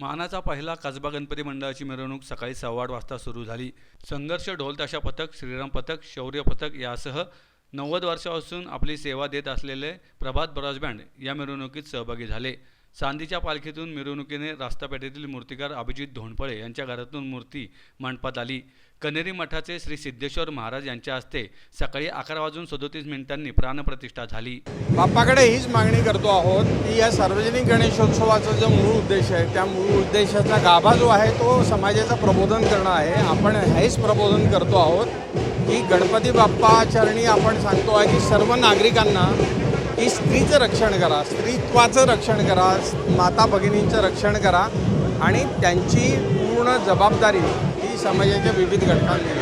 मानाचा पहिला कसबा गणपती मंडळाची मिरवणूक सकाळी सव्वा आठ वाजता सुरू झाली. संघर्ष ढोलताशा पथक श्रीराम पथक शौर्य पथक यासह नव्वद वर्षापासून आपली सेवा देत असलेले प्रभात ब्रॉजबँड या मिरवणुकीत सहभागी झाले. चांदीच्या पालखीतून मिरवणुकीने रास्तापेठेतील मूर्तिकार अभिजित धोंडपळे यांच्या घरातून मूर्ती मंडपात आली. कनेरी मठाचे श्री सिद्धेश्वर महाराज यांच्या हस्ते सकाळी अकरा वाजून सदोतीस मिनिटांनी प्राणप्रतिष्ठा झाली. बाप्पाकडे हीच मागणी करतो आहोत की या सार्वजनिक गणेशोत्सवाचा जो मूळ उद्देश आहे त्या मूळ उद्देशाचा गाभा जो आहे तो समाजाचं प्रबोधन करणं आहे. आपण हेच प्रबोधन करतो आहोत की गणपती बाप्पा चरणी आपण सांगतो आहे की सर्व नागरिकांना की स्त्रीचं रक्षण करा स्त्रीत्वाचं रक्षण करा माता भगिनींचं रक्षण करा आणि त्यांची पूर्ण जबाबदारी ही समाजाच्या विविध घटकांनी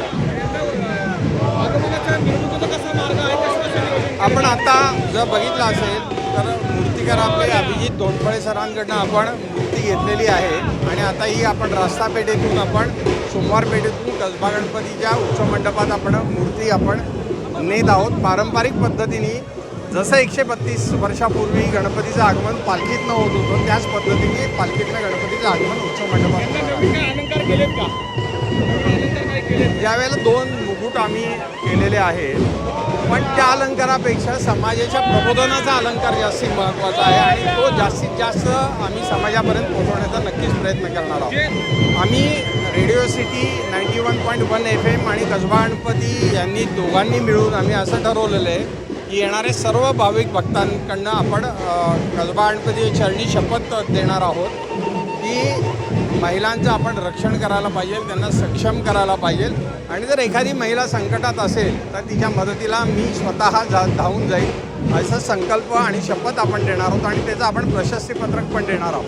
आपण आता जर बघितलं असेल तर मूर्तिकार आपले अभिजित धोंडफळे सरांकडनं आपण मूर्ती घेतलेली आहे. आणि आता ही आपण रस्ता पेठेतून आपण सोमवार पेठेतून कसबा गणपतीच्या उत्सव मंडपात आपण मूर्ती आपण नेत आहोत. पारंपरिक पद्धतीने जसं एकशे बत्तीस वर्षापूर्वी गणपतीचं आगमन पालखीतनं होत होतं त्याच पद्धतीने पालखीतनं गणपतीचं आगमन उच्च मंडपात यावेळेला दोन मुकुट आम्ही केलेले आहेत. पण त्या अलंकारापेक्षा समाजाच्या प्रबोधनाचा अलंकार जास्तीत महत्त्वाचा आहे आणि तो जास्तीत जास्त आम्ही समाजापर्यंत पोहोचवण्याचा नक्कीच प्रयत्न करणार आहोत. आम्ही Radio City ninety one point one F M आणि कसबा गणपती यांनी दोघांनी मिळून आम्ही असं ठरवलेलं आहे येणारे सर्व भाविक भक्तांकडनं आपण कसबा गणपती चरणी शपथ देणार आहोत. की महिलांचं आपण रक्षण करायला पाहिजे त्यांना सक्षम करायला पाहिजे. आणि जर एखादी महिला संकटात असेल तर तिच्या मदतीला मी स्वतः जा धावून जाईल. असा संकल्प आणि शपथ आपण देणार आहोत आणि त्याचं आपण प्रशस्तीपत्रक पण देणार आहोत.